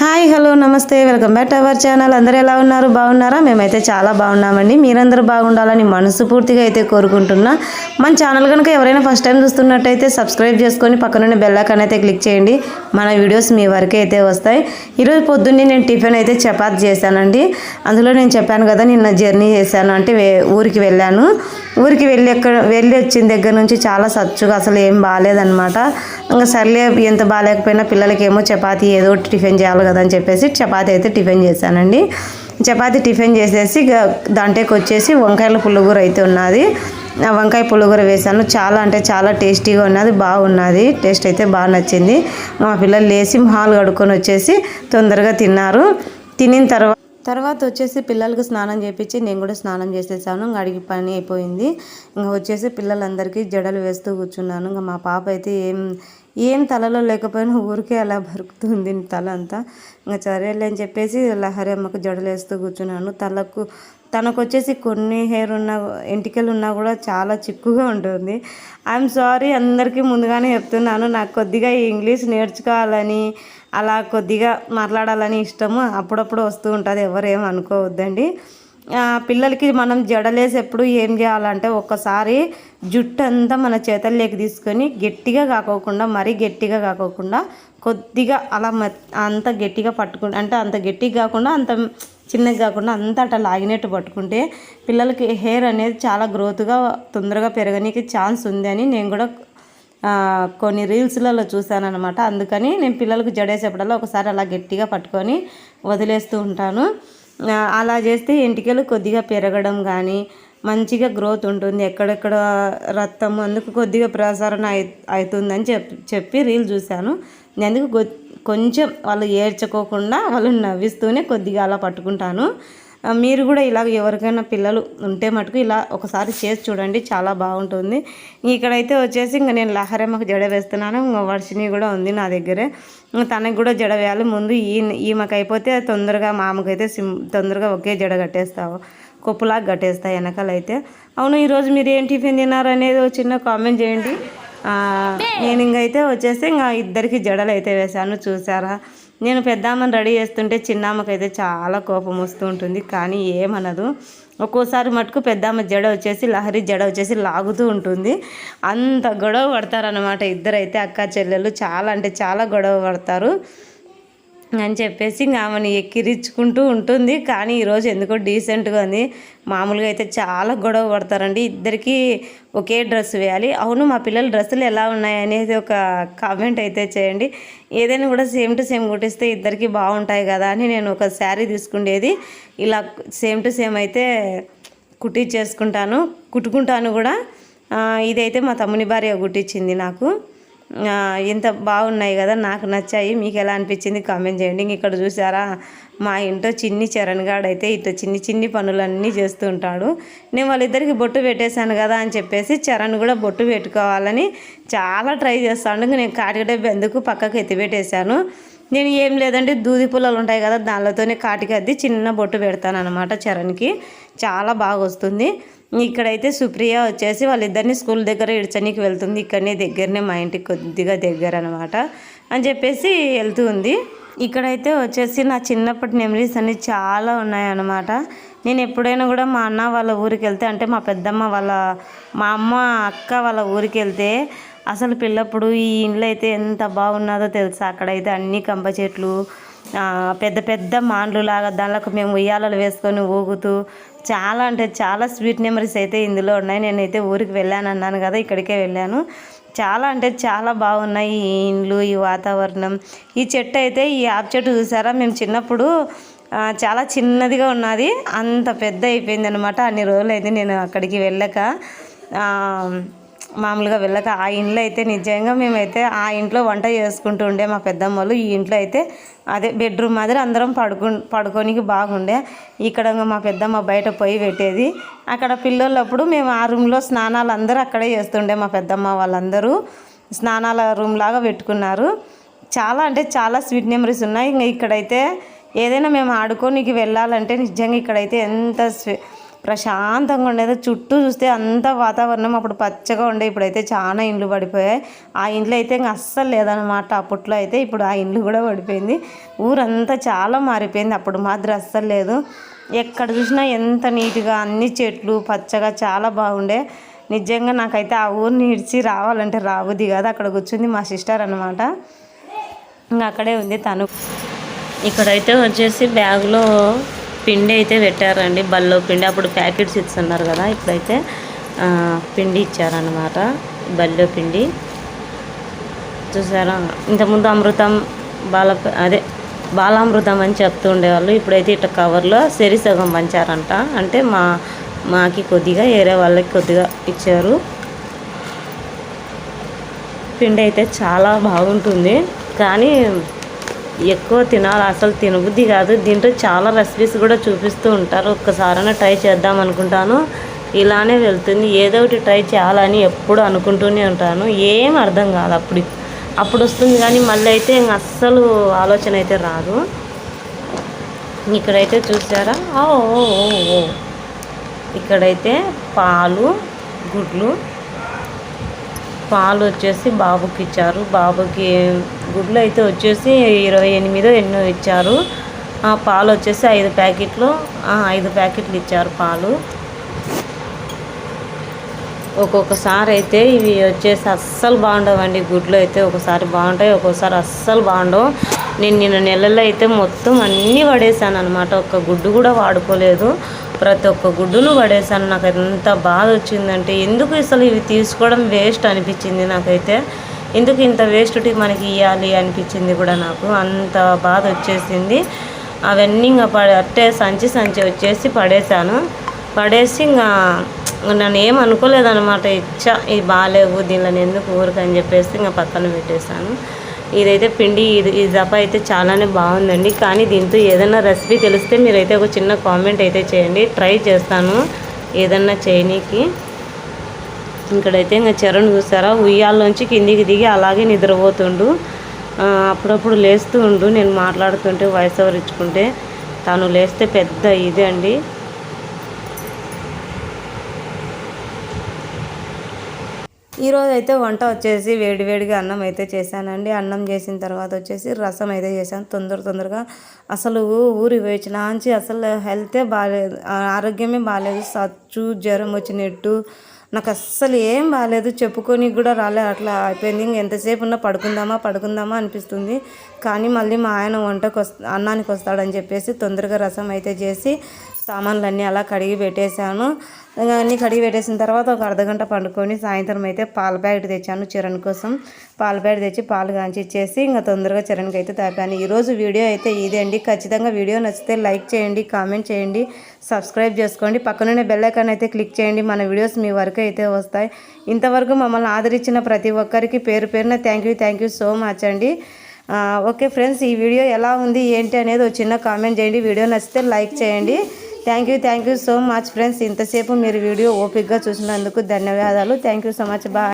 Hi hello నమస్తే welcome back to our channel. అందరూ ఎలా ఉన్నారు? బాగున్నారా? మేమైతే చాలా బాగున్నామండి. మీరందరూ బాగుండాలని మనస్ఫూర్తిగా అయితే కోరుకుంటున్నా. మన ఛానల్ కనుక ఎవరైనా ఫస్ట్ టైం చూస్తున్నట్టయితే సబ్స్క్రైబ్ చేసుకొని పక్కనుండి బెల్లాకన్ అయితే క్లిక్ చేయండి. మన వీడియోస్ మీ వరకే అయితే వస్తాయి. ఈరోజు పొద్దున్నే నేను టిఫిన్ అయితే చపాతి చేశానండి. అందులో నేను చెప్పాను కదా నిన్న జర్నీ చేశాను అంటే ఊరికి వెళ్ళాను. ఊరికి వెళ్ళి ఎక్కడ వెళ్ళి వచ్చిన దగ్గర నుంచి చాలా సచ్చుగా అసలు ఏం బాగాలేదనమాట ఇంకా సర్లే ఎంత బాగాలేకపోయినా పిల్లలకి ఏమో చపాతీ ఏదో టిఫిన్ చేయాలి కదా అని చెప్పేసి చపాతీ అయితే టిఫిన్ చేశానండి. చపాతీ టిఫిన్ చేసేసి దాంట్లోకి వచ్చేసి వంకాయల పుల్లగూర అయితే ఉన్నది. ఆ వంకాయ పుల్లగూర వేశాను. చాలా అంటే చాలా టేస్టీగా ఉన్నది బాగున్నది టేస్ట్ అయితే బాగా నచ్చింది. మా పిల్లలు లేచి హాల్ కడుక్కొని వచ్చేసి తొందరగా తిన్నారు. తినిన తర్వాత తర్వాత వచ్చేసి పిల్లలకు స్నానం చేపించి నేను కూడా స్నానం చేసేసాను. ఇంకా అడిగి పని అయిపోయింది. ఇంకా వచ్చేసి పిల్లలందరికీ జడలు వేస్తూ కూర్చున్నాను. ఇంకా మా పాప అయితే ఏం ఏం తలలో లేకపోయినా ఊరికే అలా బరుకుతుంది తల అంతా ఇంకా సరేలే అని చెప్పేసి లహరి అమ్మకు జడలు వేస్తూ కూర్చున్నాను. తలకు తనకు వచ్చేసి కొన్ని హెయిర్ ఉన్న ఎంటికలు ఉన్నా కూడా చాలా చిక్కుగా ఉంటుంది. ఐఎమ్ సారీ అందరికీ ముందుగానే చెప్తున్నాను. నాకు కొద్దిగా ఈ ఇంగ్లీష్ నేర్చుకోవాలని అలా కొద్దిగా మాట్లాడాలని ఇష్టము. అప్పుడప్పుడు వస్తూ ఉంటుంది. ఎవరు అనుకోవద్దండి. పిల్లలకి మనం జడలేసేప్పుడు ఏం చేయాలంటే ఒక్కసారి జుట్టు అంతా మన చేతల్లోకి తీసుకొని గట్టిగా కాకోకుండా మరీ గట్టిగా కాకోకుండా కొద్దిగా అలా అంత గట్టిగా పట్టుకుంటే అంటే అంత గట్టిగా కాకుండా అంత చిన్నగా కాకుండా అంత అట్లా లాగినట్టు పట్టుకుంటే పిల్లలకి హెయిర్ అనేది చాలా గ్రోత్గా తొందరగా పెరగనీకి ఛాన్స్ ఉంది అని నేను కూడా కొన్ని రీల్స్లలో చూశానమాట అందుకని నేను పిల్లలకు జడేసేప్పుడల్లా ఒకసారి అలా గట్టిగా పట్టుకొని వదిలేస్తూ ఉంటాను. అలా చేస్తే ఎంటికలు కొద్దిగా పెరగడం కానీ మంచిగా గ్రోత్ ఉంటుంది. ఎక్కడెక్కడ రక్తం అందుకు కొద్దిగా ప్రసారణ అవుతుందని చెప్పి చెప్పి రీల్ చూశాను. నేను అందుకు కొంచెం వాళ్ళు ఏడ్చుకోకుండా వాళ్ళు నవ్విస్తూనే కొద్దిగా అలా పట్టుకుంటాను. మీరు కూడా ఇలా ఎవరికైనా పిల్లలు ఉంటే మటుకు ఇలా ఒకసారి చేసి చూడండి చాలా బాగుంటుంది. ఇక్కడైతే వచ్చేసి ఇంకా నేను లహరమ్మకు జడ వేస్తున్నాను ఇంకా వర్షిని కూడా ఉంది నా దగ్గరే. తనకు తనకి కూడా జడ వేయాలి ముందు ఈ ఈమెకు అయిపోతే తొందరగా మామకైతే సిమ్ తొందరగా ఒకే జడ కట్టేస్తావు కొప్పులాగా కట్టేస్తాయి వెనకాలైతే. అవును ఈరోజు మీరు ఏం టిఫిన్ తిన్నారు అనేది ఒక చిన్న కామెంట్ చేయండి. నేను ఇంకైతే వచ్చేసి ఇంకా ఇద్దరికి జడలు అయితే వేశాను చూసారా నేను పెద్దామని రెడీ చేస్తుంటే చిన్నామ్మకైతే చాలా కోపం వస్తూ ఉంటుంది కానీ ఏమనదు. ఒక్కోసారి మటుకు పెద్దమ్మ జడ వచ్చేసి లహరి జడ వచ్చేసి లాగుతూ ఉంటుంది. అంత గొడవ పడతారనమాట ఇద్దరైతే అక్క చెల్లెలు. చాలా అంటే చాలా గొడవ పడతారు. అని చెప్పేసి ఇంకా ఆమెను ఎక్కిరించుకుంటూ ఉంటుంది. కానీ ఈరోజు ఎందుకో డీసెంట్గా ఉంది. మామూలుగా అయితే చాలా గొడవ పడతారండి. ఇద్దరికి ఒకే డ్రెస్ వేయాలి. అవును మా పిల్లల డ్రెస్సులు ఎలా ఉన్నాయి అనేది ఒక కామెంట్ అయితే చేయండి. ఏదైనా కూడా సేమ్ టు సేమ్ కుట్టిస్తే ఇద్దరికి బాగుంటాయి కదా అని నేను ఒక శారీ తీసుకుండేది. ఇలా సేమ్ టు సేమ్ అయితే కుట్టించేసుకుంటాను కుట్టుకుంటాను కూడా. ఇదైతే మా తమ్ముని భార్య కుట్టించింది నాకు. ఇంత బాగున్నాయి కదా నాకు నచ్చాయి మీకు ఎలా అనిపించింది కామెంట్ చేయండి. ఇక్కడ చూసారా మా ఇంట్లో చిన్ని చరణ్ గాడు అయితే ఇట్లా చిన్ని చిన్ని పనులన్నీ చేస్తూ ఉంటాడు. నేను వాళ్ళిద్దరికి బొట్టు పెట్టేశాను కదా అని చెప్పేసి చరణ్ కూడా బొట్టు పెట్టుకోవాలని చాలా ట్రై చేస్తాడు. నేను కాటిక డబ్బు ఎందుకు పక్కకు ఎత్తిపెట్టేశాను నేను ఏం లేదంటే దూది పుల్లలు ఉంటాయి కదా దానితోనే కాటికి అద్ది చిన్న బొట్టు పెడతాను అనమాట చరణ్కి. చాలా బాగా వస్తుంది ఇక్కడైతే సుప్రియ వచ్చేసి వాళ్ళిద్దరిని స్కూల్ దగ్గర ఇడ్చనీకి వెళ్తుంది. ఇక్కడనే దగ్గరనే మా ఇంటికి కొద్దిగా దగ్గర అనమాట అని చెప్పేసి వెళ్తూ ఉంది. ఇక్కడైతే వచ్చేసి నా చిన్నప్పటి మెమరీస్ అన్ని చాలా ఉన్నాయన్నమాట. నేను ఎప్పుడైనా కూడా మా అన్న వాళ్ళ ఊరికి వెళ్తే అంటే మా పెద్దమ్మ వాళ్ళ మా అమ్మ అక్క వాళ్ళ ఊరికి వెళ్తే అసలు పిల్లప్పుడు ఈ ఇంట్లో అయితే ఎంత బాగున్నదో తెలుసా? అక్కడైతే అన్ని కంప చెట్లు పెద్ద పెద్ద మాండ్లు లాగా దానిలోకి మేము ఉయ్యాలలు వేసుకొని ఊగుతూ చాలా అంటే చాలా స్వీట్ మెమరీస్ అయితే ఇందులో ఉన్నాయి. నేనైతే ఊరికి వెళ్ళాను అన్నాను కదా ఇక్కడికే వెళ్ళాను. చాలా అంటే చాలా బాగున్నాయి ఈ ఇండ్లు ఈ వాతావరణం. ఈ చెట్టు అయితే ఈ యాప్ చెట్టు చూసారా? మేము చిన్నప్పుడు చాలా చిన్నదిగా ఉన్నది. అంత పెద్ద అయిపోయింది అనమాట అన్ని రోజులు అయితే నేను అక్కడికి వెళ్ళక మామూలుగా వెళ్ళక ఆ ఇంట్లో అయితే నిజంగా మేమైతే ఆ ఇంట్లో వంట చేసుకుంటూ ఉండే మా పెద్దమ్మ వాళ్ళు ఈ ఇంట్లో అయితే అదే బెడ్రూమ్ మాదిరి అందరం పడుకు పడుకోనికి బాగుండే. ఇక్కడ మా పెద్దమ్మ బయట పొయ్యి పెట్టేది. అక్కడ పిల్లలప్పుడు మేము ఆ రూమ్లో స్నానాలు అందరూ అక్కడే చేస్తుండే మా పెద్దమ్మ వాళ్ళందరూ. స్నానాల రూమ్ లాగా పెట్టుకున్నారు. చాలా అంటే చాలా స్వీట్ మెమరీస్ ఉన్నాయి. ఇంకా ఇక్కడైతే ఏదైనా మేము ఆడుకోనికి వెళ్ళాలంటే నిజంగా ఇక్కడైతే ఎంత స్వీ ప్రశాంతంగా ఉండేది. చుట్టూ చూస్తే అంత వాతావరణం అప్పుడు పచ్చగా ఉండే. ఇప్పుడైతే చాలా ఇండ్లు పడిపోయాయి. ఆ ఇండ్లు అయితే ఇంకా అస్సలు లేదనమాట అప్పట్లో అయితే ఇప్పుడు ఆ ఇండ్లు కూడా పడిపోయింది. ఊరంతా చాలా మారిపోయింది. అప్పుడు మాత్రం అస్సలు లేదు. ఎక్కడ చూసినా ఎంత నీట్గా అన్ని చెట్లు పచ్చగా చాలా బాగుండే. నిజంగా నాకైతే ఆ ఊరిని ఇడిచి రావాలంటే రాబుద్ది కాదు. అక్కడ కూర్చుంది మా సిస్టర్ అనమాట ఇంకా అక్కడే ఉంది తను. ఇక్కడైతే వచ్చేసి బ్యాగ్లో పిండి అయితే పెట్టారండి బల్లో పిండి. అప్పుడు ప్యాకెట్స్ ఇస్తున్నారు కదా ఇప్పుడైతే పిండి ఇచ్చారనమాట బల్లో పిండి. చూసారా? ఇంతకుముందు అమృతం బాల అదే బాలామృతం అని చెప్తూ ఉండేవాళ్ళు. ఇప్పుడైతే ఇట్లా కవర్లో సెరిసగం పంచారంట. అంటే మా మాకి కొద్దిగా వేరే వాళ్ళకి కొద్దిగా ఇచ్చారు. పిండి అయితే చాలా బాగుంటుంది. కానీ ఎక్కువ తినాలి అసలు తినబుద్ధి కాదు. దీంట్లో చాలా రెసిపీస్ కూడా చూపిస్తూ ఉంటారు. ఒక్కసారైనా ట్రై చేద్దాం అనుకుంటాను. ఇలానే వెళ్తుంది. ఏదో ఒకటి ట్రై చేయాలని ఎప్పుడు అనుకుంటూనే ఉంటాను. ఏం అర్థం కాదు అప్పుడు. అప్పుడు వస్తుంది కానీ మళ్ళీ అయితే ఇంక అస్సలు ఆలోచన అయితే రాదు. ఇక్కడైతే చూసారా? ఓ ఓ, ఓ, ఓ. ఇక్కడైతే పాలు గుడ్లు పాలు వచ్చేసి బాబుకి ఇచ్చారు. బాబుకి గుడ్లు అయితే వచ్చేసి ఇరవై ఎనిమిదో ఎన్నో ఇచ్చారు. ఆ పాలు వచ్చేసి ఐదు ప్యాకెట్లు ఐదు ప్యాకెట్లు ఇచ్చారు పాలు. ఒక్కొక్కసారి అయితే ఇవి వచ్చేసి అస్సలు బాగుండవండి. గుడ్లు అయితే ఒకసారి బాగుంటాయి ఒక్కొక్కసారి అస్సలు బాగుండవు. నేను నిన్న నెలలో అయితే మొత్తం అన్నీ పడేసాను అనమాట ఒక్క గుడ్డు కూడా వాడుకోలేదు. ప్రతి ఒక్క గుడ్డును పడేసాను నాకు ఎంత బాధ వచ్చిందంటే ఎందుకు అసలు ఇవి తీసుకోవడం వేస్ట్ అనిపించింది నాకైతే. ఎందుకు ఇంత వేస్ట్ మనకి ఇవ్వాలి అనిపించింది కూడా నాకు. అంత బాధ వచ్చేసింది అవన్నీ ఇంకా పడే అట్టే సంచి సంచి వచ్చేసి పడేసాను పడేసి ఇంకా నన్ను ఏం అనుకోలేదన్నమాట. ఇచ్చా ఇది బాగాలేవు దీనిలో ఎందుకు ఊరికని చెప్పేసి ఇంకా పక్కన పెట్టేశాను. ఇదైతే పిండి ఇది ఈ జప అయితే చాలానే బాగుందండి. కానీ దీంతో ఏదైనా రెసిపీ తెలిస్తే మీరైతే ఒక చిన్న కామెంట్ అయితే చేయండి. ట్రై చేస్తాను ఏదన్నా చేయనీకి. ఇక్కడైతే ఇంకా చరణ్ చూసారా? ఉయ్యాల్లోంచి కిందికి దిగి అలాగే నిద్రపోతుండు. అప్పుడప్పుడు లేస్తూ ఉండు. నేను మాట్లాడుతుంటే వాయిస్ ఓవర్ ఇచ్చుకుంటే తను లేస్తే పెద్ద ఇదే అండి ఈరోజు అయితే వంట వచ్చేసి వేడివేడిగా అన్నం అయితే చేశానండి. అన్నం చేసిన తర్వాత వచ్చేసి రసం అయితే చేశాను. తొందర తొందరగా అసలు ఊరి వేచినాంచి అసలు హెల్తే బాగాలేదు ఆరోగ్యమే బాగాలేదు సచ్చు జ్వరం వచ్చినట్టు. నాకు అస్సలు ఏం బాగాలేదు చెప్పుకొని కూడా రాలేదు అట్లా అయిపోయింది. ఇంక ఎంతసేపు ఉన్నా పడుకుందామా పడుకుందామా అనిపిస్తుంది. కానీ మళ్ళీ మా ఆయన వంటకు వస్తా అన్నానికి వస్తాడని చెప్పేసి తొందరగా రసం అయితే చేసి సామాన్లన్నీ అలా కడిగి పెట్టేశాను. ఇంకా అన్నీ కడిగి పెట్టేసిన తర్వాత ఒక అర్ధగంట పండుకొని సాయంత్రం అయితే పాల ప్యాకెట్ తెచ్చాను చరణ్ కోసం. పాల ప్యాకెట్ తెచ్చి పాలు కాంచి ఇచ్చేసి ఇంకా తొందరగా చరణ్కి అయితే తాపాను. ఈరోజు వీడియో అయితే ఇదే అండి. ఖచ్చితంగా వీడియో నచ్చితే లైక్ చేయండి కామెంట్ చేయండి సబ్స్క్రైబ్ చేసుకోండి. పక్కనున్న బెల్ ఐకాన్ అయితే క్లిక్ చేయండి. మన వీడియోస్ మీ వరకు అయితే వస్తాయి. ఇంతవరకు మమ్మల్ని ఆదరించిన ప్రతి ఒక్కరికి పేరు పేరున thank you thank you so much అండి. ఓకే ఫ్రెండ్స్ ఈ వీడియో ఎలా ఉంది ఏంటి అనేది ఒక చిన్న కామెంట్ చేయండి. వీడియో నచ్చితే లైక్ చేయండి. Thank you thank you so much friends. ఇంతసేపు మీరు వీడియో ఓపిక్గా చూసినందుకు ధన్యవాదాలు. Thank you so much. Bye.